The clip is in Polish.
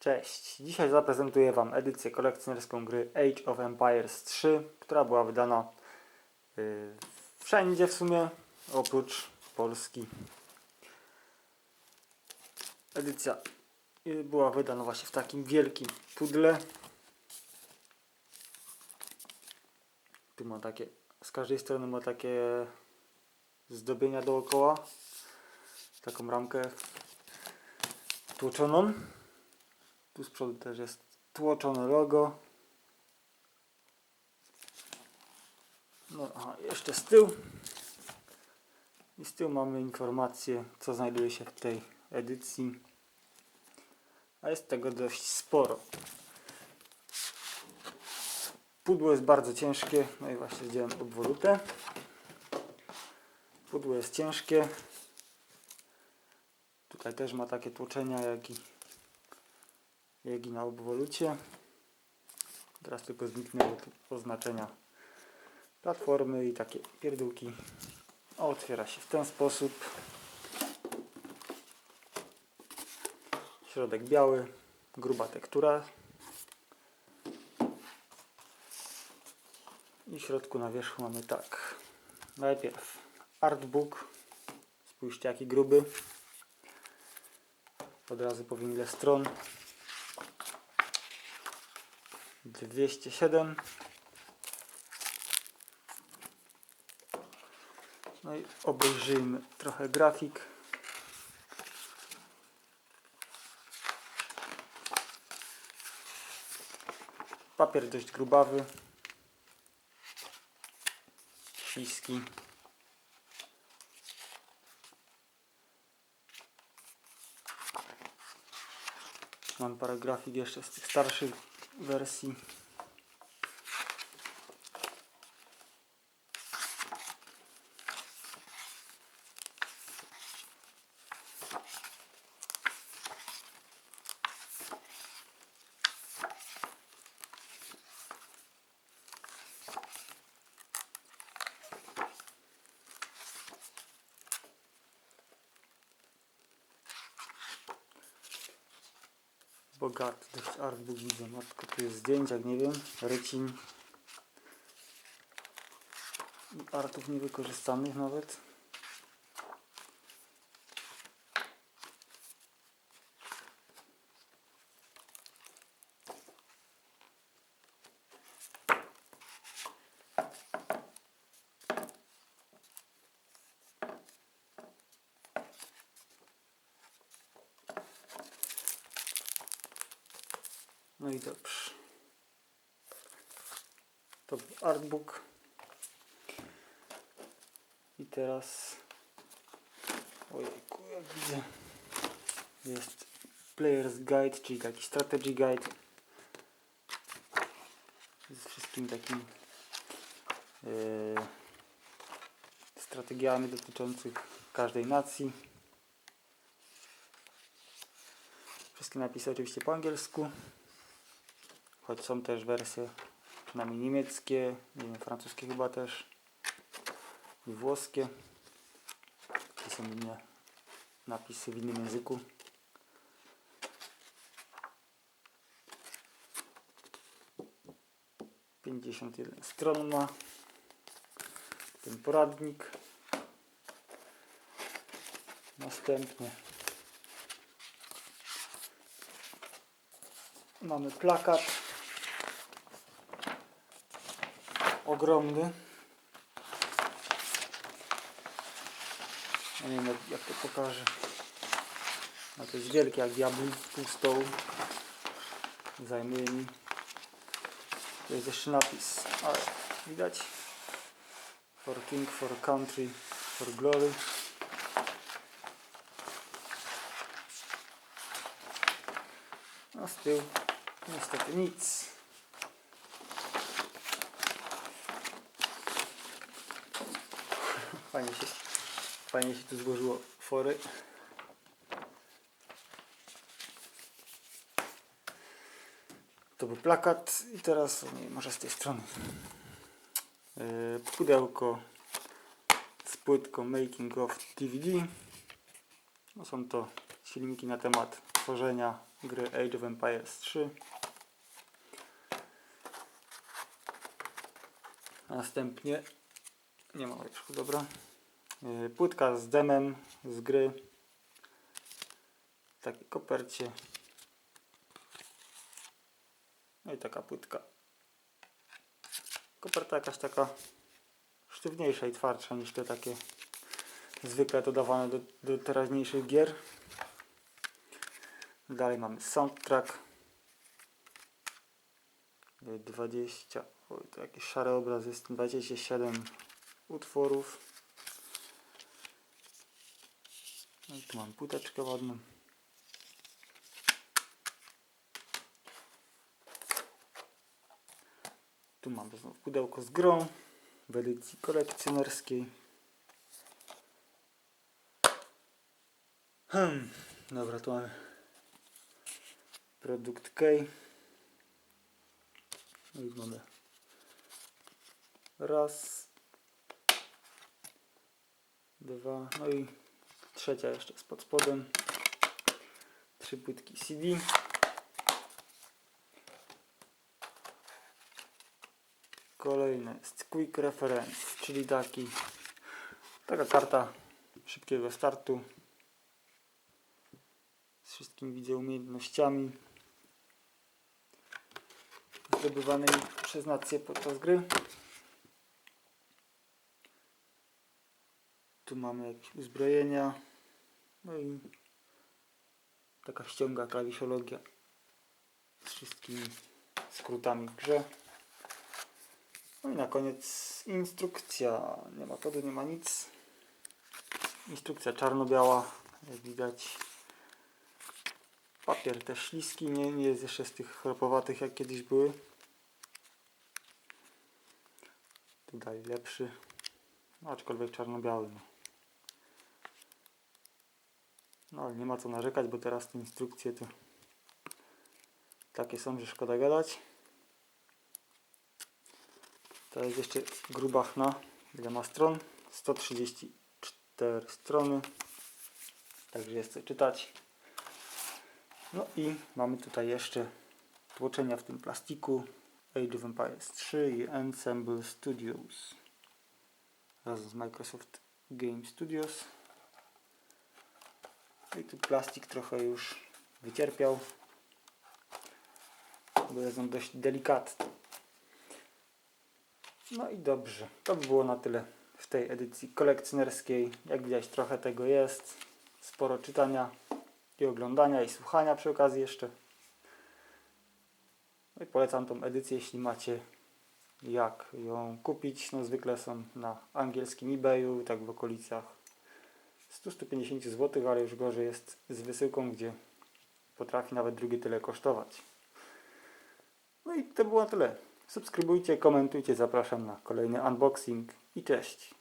Cześć, dzisiaj zaprezentuję Wam edycję kolekcjonerską gry Age of Empires 3, która była wydana y, wszędzie w sumie, oprócz Polski. Edycja y, była wydana właśnie w takim wielkim pudle. Tu ma takie, z każdej strony ma takie zdobienia dookoła, taką ramkę tłoczoną. Tu z przodu też jest tłoczone logo. No, aha, jeszcze z tyłu. I z tyłu mamy informację, co znajduje się w tej edycji. A jest tego dość sporo. Pudło jest bardzo ciężkie. No i właśnie zdjąłem obwolutę. Pudło jest ciężkie. Tutaj też ma takie tłoczenia, jak i jak i na obwolucie. Teraz tylko zniknęły oznaczenia platformy i takie pierdółki. Otwiera się w ten sposób. Środek biały, gruba tektura. I w środku na wierzchu mamy tak. Najpierw artbook. Spójrzcie jaki gruby. Od razu ile stron. 207 No i obejrzyjmy trochę grafik. Papier dość grubawy. Śliski. Mam parę grafik jeszcze z tych starszych Agora sim. Bogaty dość artbook widzę. Matko, tu jest zdjęć, jak nie wiem. Rycin. I artów niewykorzystanych nawet. No i dobrze. To był artbook. I teraz ojejku, jak widzę jest Player's Guide, czyli taki Strategy Guide z wszystkimi takimi e, strategiami dotyczących każdej nacji. Wszystkie napisy oczywiście po angielsku choć są też wersje przynajmniej niemieckie, francuskie chyba też i włoskie. To są inne napisy w innym języku. Pięćdziesiąt jeden stron ma ten poradnik. Następnie mamy plakat ogromny. Nie wiem jak, to pokażę. No to jest wielkie jak diabli, pół stołu. Zajmuje mi. Tu jest jeszcze napis, ale widać. For King, for Country, for Glory. A z tyłu niestety nic. Fajnie się, fajnie się tu złożyło fory. To był plakat i teraz, nie, może z tej strony. Yy, pudełko z płytką Making of DVD. No są to filmiki na temat stworzenia gry Age of Empires 3. Następnie nie ma wierzchu, dobra. Yy, Płytka z demem z gry. W takiej kopercie. No i taka płytka. Koperta jakaś taka sztywniejsza i twardsza niż te takie zwykle dodawane do, do teraźniejszych gier. Dalej mamy soundtrack. Y, 20, oj, to jakiś szary obraz jest, 27 utworów. No tu mam płyteczkę ładną. Tu mam znów pudełko z grą w edycji kolekcjonerskiej. Hmm, dobra, tu mamy produkt K. No i mamy raz, dwa, no i trzecia jeszcze jest pod spodem. Trzy płytki CD. Kolejny jest Quick Reference, czyli taki, taka karta szybkiego startu z wszystkimi widzę umiejętnościami zdobywanymi przez nację podczas gry. Tu mamy jakieś uzbrojenia. No i taka ściąga klawiszologia z wszystkimi skrótami w grze. No i na koniec instrukcja. Nie ma kodu, nie ma nic. Instrukcja czarno-biała, jak widać. Papier też śliski, nie, nie jest jeszcze z tych chropowatych jak kiedyś były. Tutaj lepszy, no, aczkolwiek czarno-biały. No. ale nie ma co narzekać, bo teraz te instrukcje to takie są, że szkoda gadać. To jest jeszcze gruba chna. Ile ma stron? 134 strony. Także jest co czytać. No i mamy tutaj jeszcze tłoczenia w tym plastiku Age of Empires 3 i Ensemble Studios razem z Microsoft Game Studios. No I tu plastik trochę już wycierpiał, bo jest on dość delikatny. No i dobrze, to by było na tyle w tej edycji kolekcjonerskiej. Jak widać trochę tego jest, sporo czytania i oglądania i słuchania przy okazji jeszcze. No i polecam tą edycję, jeśli macie jak ją kupić. No zwykle są na angielskim eBayu, tak w okolicach 100-150 zł, ale już gorzej jest z wysyłką, gdzie potrafi nawet drugie tyle kosztować. No i to było tyle. Subskrybujcie, komentujcie, zapraszam na kolejny unboxing i cześć.